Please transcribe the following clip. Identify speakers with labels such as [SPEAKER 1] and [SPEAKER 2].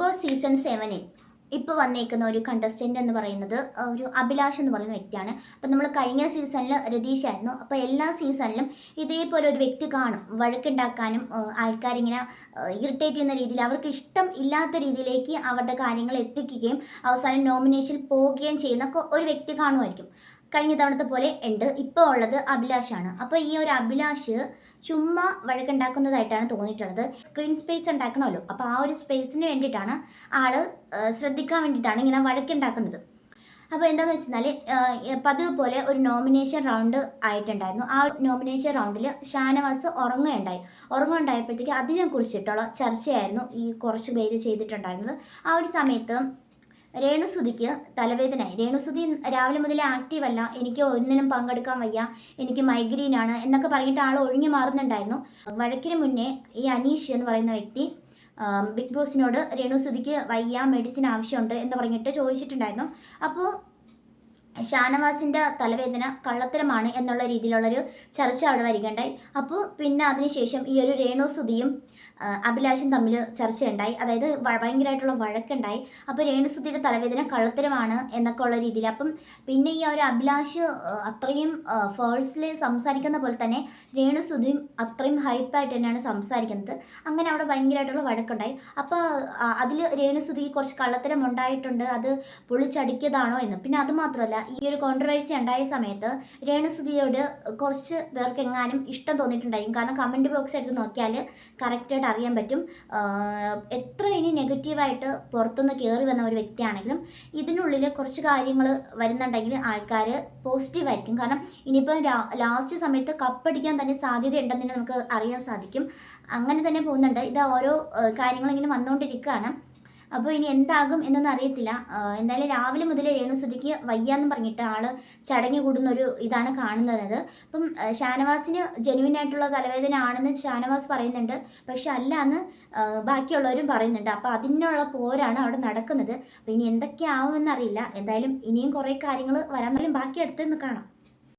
[SPEAKER 1] Boss season സെവനിൽ ഇപ്പോൾ വന്നേക്കുന്ന ഒരു കണ്ടസ്റ്റന്റ് എന്ന് പറയുന്നത് ഒരു അഭിലാഷ് എന്ന് പറയുന്ന വ്യക്തിയാണ്. അപ്പം നമ്മൾ കഴിഞ്ഞ സീസണിൽ രതീഷ് ആയിരുന്നു. അപ്പോൾ എല്ലാ സീസണിലും ഇതേപോലെ ഒരു വ്യക്തി കാണും. വഴക്കുണ്ടാക്കാനും ആൾക്കാരിങ്ങനെ ഇറിറ്റേറ്റ് ചെയ്യുന്ന രീതിയിൽ അവർക്ക് ഇഷ്ടം ഇല്ലാത്ത രീതിയിലേക്ക് അവരുടെ കാര്യങ്ങൾ എത്തിക്കുകയും അവസാനം നോമിനേഷൻ പോവുകയും ചെയ്യുന്ന ഒരു വ്യക്തി കാണുമായിരിക്കും. കഴിഞ്ഞ തവണത്തെ പോലെ ഉണ്ട്. ഇപ്പോൾ ഉള്ളത് അഭിലാഷാണ്. അപ്പോൾ ഈ ഒരു അഭിലാഷ് ചുമ്മാ വഴക്കുണ്ടാക്കുന്നതായിട്ടാണ് തോന്നിയിട്ടുള്ളത്. സ്ക്രീൻ സ്പേസ് ഉണ്ടാക്കണമല്ലോ. അപ്പോൾ ആ ഒരു സ്പേസിന് വേണ്ടിയിട്ടാണ് ആൾ ശ്രദ്ധിക്കാൻ വേണ്ടിയിട്ടാണ് ഇങ്ങനെ വഴക്കുണ്ടാക്കുന്നത്. അപ്പോൾ എന്താണെന്ന് വെച്ചാൽ പതിവ് പോലെ ഒരു നോമിനേഷൻ റൗണ്ട് ആയിട്ടുണ്ടായിരുന്നു. ആ നോമിനേഷൻ റൗണ്ടിൽ ഷാനവാസ് ഉറങ്ങുകയുണ്ടായി. ഉറങ്ങുണ്ടായപ്പോഴത്തേക്ക് അതിനെ കുറിച്ചിട്ടുള്ള ചർച്ചയായിരുന്നു ഈ കുറച്ച് പേര് ചെയ്തിട്ടുണ്ടായിരുന്നത്. ആ ഒരു സമയത്ത് രേണുസുതിക്ക് തലവേദനയായി. രേണുസുതി രാവിലെ മുതലേ ആക്റ്റീവ് അല്ല. എനിക്ക് ഒന്നിനും പങ്കെടുക്കാൻ വയ്യ. എനിക്ക് മൈഗ്രെയിൻ ആണ് എന്നൊക്കെ പറഞ്ഞിട്ട് ആൾ ഒഴിഞ്ഞു മാറുന്നുണ്ടായിരുന്നു. വഴക്കിന് മുന്നേ ഈ അനീഷ് എന്ന് പറയുന്ന വ്യക്തി ബിഗ് ബോസിനോട് രേണുസുതിക്ക് വയ്യ മെഡിസിൻ ആവശ്യമുണ്ട് എന്ന് പറഞ്ഞിട്ട് ചോദിച്ചിട്ടുണ്ടായിരുന്നു. അപ്പോൾ ഷാനവാസിന്റെ തലവേദന കള്ളത്തരമാണ് എന്നുള്ള രീതിയിലുള്ളൊരു ചർച്ച അവിടെ വരികയുണ്ടായി. അപ്പോൾ പിന്നെ അതിനുശേഷം ഈ ഒരു രേണു സുതിയും അഭിലാഷും തമ്മിൽ ചർച്ചയുണ്ടായി. അതായത് ഭയങ്കരമായിട്ടുള്ള വഴക്കുണ്ടായി. അപ്പോൾ രേണുസുതിയുടെ തലവേദന കള്ളത്തരമാണ് എന്നൊക്കെ ഉള്ള രീതിയിൽ. അപ്പം പിന്നെ ഈ ഒരു അഭിലാഷ് അത്രയും ഫേൾസിൽ സംസാരിക്കുന്ന പോലെ തന്നെ രേണുസുതിയും അത്രയും ഹൈപ്പായിട്ട് തന്നെയാണ് സംസാരിക്കുന്നത്. അങ്ങനെ അവിടെ ഭയങ്കരമായിട്ടുള്ള വഴക്കുണ്ടായി. അപ്പോൾ അതിൽ രേണുസുതിക്ക് കുറച്ച് കള്ളത്തരം ഉണ്ടായിട്ടുണ്ട് അത് പൊളിച്ചടിക്കിയതാണോ എന്ന്. പിന്നെ അത് മാത്രമല്ല ഈ ഒരു കോൺട്രവേഴ്സി ഉണ്ടായ സമയത്ത് രേണുസുതിയോട് കുറച്ച് പേർക്ക് എങ്ങാനും ഇഷ്ടം തോന്നിയിട്ടുണ്ടായിരിക്കും. കാരണം കമന്റ് ബോക്സ് എടുത്ത് നോക്കിയാൽ കറക്റ്റായിട്ട് അറിയാൻ പറ്റും. എത്ര ഇനി നെഗറ്റീവായിട്ട് പുറത്തുനിന്ന് കയറി വന്ന ഒരു വ്യക്തിയാണെങ്കിലും ഇതിനുള്ളിൽ കുറച്ച് കാര്യങ്ങൾ വരുന്നുണ്ടെങ്കിൽ ആൾക്കാർ പോസിറ്റീവായിരിക്കും കാരണം ഇനിയിപ്പോൾ ലാസ്റ്റ് സമയത്ത് കപ്പടിക്കാൻ തന്നെ സാധ്യതയുണ്ടെന്ന് തന്നെ നമുക്ക് അറിയാൻ സാധിക്കും. അങ്ങനെ തന്നെ പോകുന്നുണ്ട്. ഇത് ഓരോ കാര്യങ്ങളിങ്ങനെ വന്നുകൊണ്ടിരിക്കുകയാണ്. അപ്പോൾ ഇനി എന്താകും എന്നൊന്നും അറിയത്തില്ല. എന്തായാലും രാവിലെ മുതൽ രേണുസുതിക്ക് വയ്യാന്ന് പറഞ്ഞിട്ട് ആൾ ചടങ്ങി കൂടുന്നൊരു ഇതാണ് കാണുന്നത്. അപ്പം ഷാനവാസിന് ജെനുവിൻ ആയിട്ടുള്ള തലവേദന ആണെന്ന് ഷാനവാസ് പറയുന്നുണ്ട്. പക്ഷെ അല്ല എന്ന് ബാക്കിയുള്ളവരും പറയുന്നുണ്ട്. അപ്പോൾ അതിനുള്ള പോരാണ് അവിടെ നടക്കുന്നത്. അപ്പോൾ ഇനി എന്തൊക്കെ അറിയില്ല. എന്തായാലും ഇനിയും കുറേ കാര്യങ്ങൾ വരാൻ ബാക്കി അടുത്ത് നിന്ന് കാണാം.